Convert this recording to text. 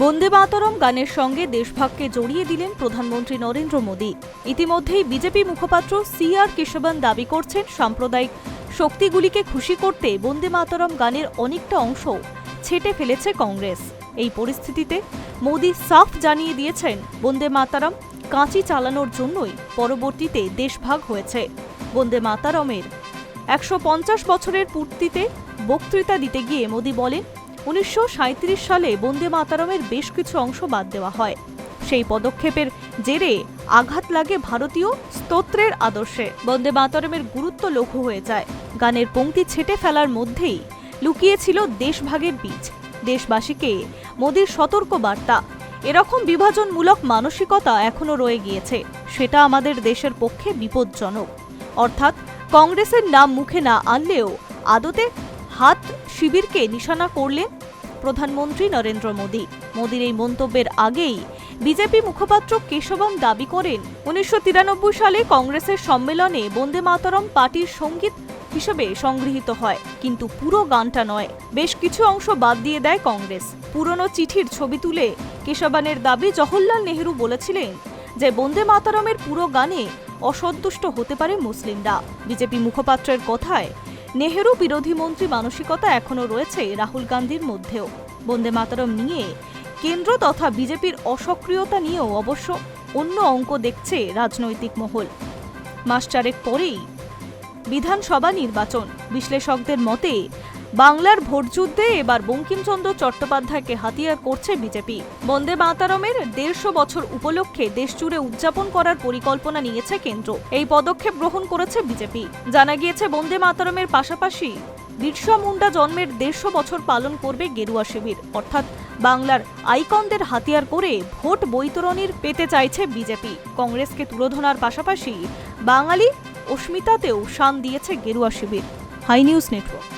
বন্দে মাতরম গানের সঙ্গে দেশভাগকে জড়িয়ে দিলেন প্রধানমন্ত্রী নরেন্দ্র মোদী। ইতিমধ্যেই বিজেপি মুখপাত্র সি আর কেশবন দাবি করছেন সাম্প্রদায়িক শক্তিগুলিকে খুশি করতে বন্দে মাতরম গানের অনেকটা অংশ ছেটে ফেলেছে কংগ্রেস। এই পরিস্থিতিতে মোদী সাফ জানিয়ে দিয়েছেন, বন্দে মাতারাম কাঁচি চালানোর জন্যই পরবর্তীতে দেশভাগ হয়েছে। বন্দে মাতারমের একশো পঞ্চাশ বছরের পূর্তিতে বক্তৃতা দিতে গিয়ে মোদী বলেন উনিশশো সালে বন্দে মাতারমের বেশ কিছু অংশ বাদ দেওয়া হয়। সেই পদক্ষেপের জেরে আঘাত লাগে ভারতীয় স্তোত্রের আদর্শে। বন্দে মাতরমের গুরুত্ব লঘু হয়ে যায়। গানের পংক্তি ছেটে ফেলার মধ্যেই লুকিয়েছিল দেশভাগের বীজ। দেশবাসীকে মোদীর সতর্ক বার্তা এরকম বিভাজনমূলক মানসিকতা এখনও রয়ে গিয়েছে। সেটা আমাদের দেশের পক্ষে বিপজ্জনক। অর্থাৎ কংগ্রেসের নাম মুখে না আনলেও আদতে হাত শিবিরকে নিশানা করলেন প্রধানমন্ত্রী নরেন্দ্র মোদী। মোদীর এই মন্তব্যের আগেই বিজেপি মুখপাত্র কেশবম দাবি করেন, উনিশশো তিরানব্বই সালে কংগ্রেসের সম্মেলনে বন্দে মাতরম পার্টির সংগীত হিসেবে সংগৃহীত হয়। কিন্তু পুরো গানটা নয়, বেশ কিছু অংশ বাদ দিয়ে দেয় কংগ্রেস। পুরনো চিঠির ছবি তুলে কেশবানের দাবি জওহরলাল নেহরু বলেছিলেন যে, বন্দে মাতারমের পুরো গানে অসন্তুষ্ট হতে পারে মুসলিমরা। বিজেপি মুখপাত্রের কথায় নেহেরু বিরোধী মন্ত্রী মানসিকতা এখনও রয়েছে রাহুল গান্ধীর মধ্যেও। বন্দে মাতারম নিয়ে কেন্দ্র তথা বিজেপির অসক্রিয়তা নিয়েও অবশ্য অন্য অঙ্ক দেখছে রাজনৈতিক মহল। মাস চারেক পরেই বিধানসভা নির্বাচন। বিশ্লেষকদের মতে বাংলার ভোটযুদ্ধে এবার বঙ্কিমচন্দ্র চট্টোপাধ্যায়কে হাতিয়ার করছে বিজেপি। বন্দে মাতারমের দেড়শো বছর উপলক্ষে দেশজুড়ে উদযাপন করার পরিকল্পনা নিয়েছে কেন্দ্র। এই পদক্ষেপ গ্রহণ করেছে বিজেপি। জানা গিয়েছে, বন্দে মাতারমের পাশাপাশি বিরসা মুন্ডা জন্মের দেড়শো বছর পালন করবে গেরুয়া শিবির। অর্থাৎ বাংলার আইকনদের হাতিয়ার করে ভোট বৈতরণীর পেতে চাইছে বিজেপি। কংগ্রেসকে তুলোধনার পাশাপাশি বাঙালি অস্মিতাতেও শান দিয়েছে গেরুয়া শিবির। High news network.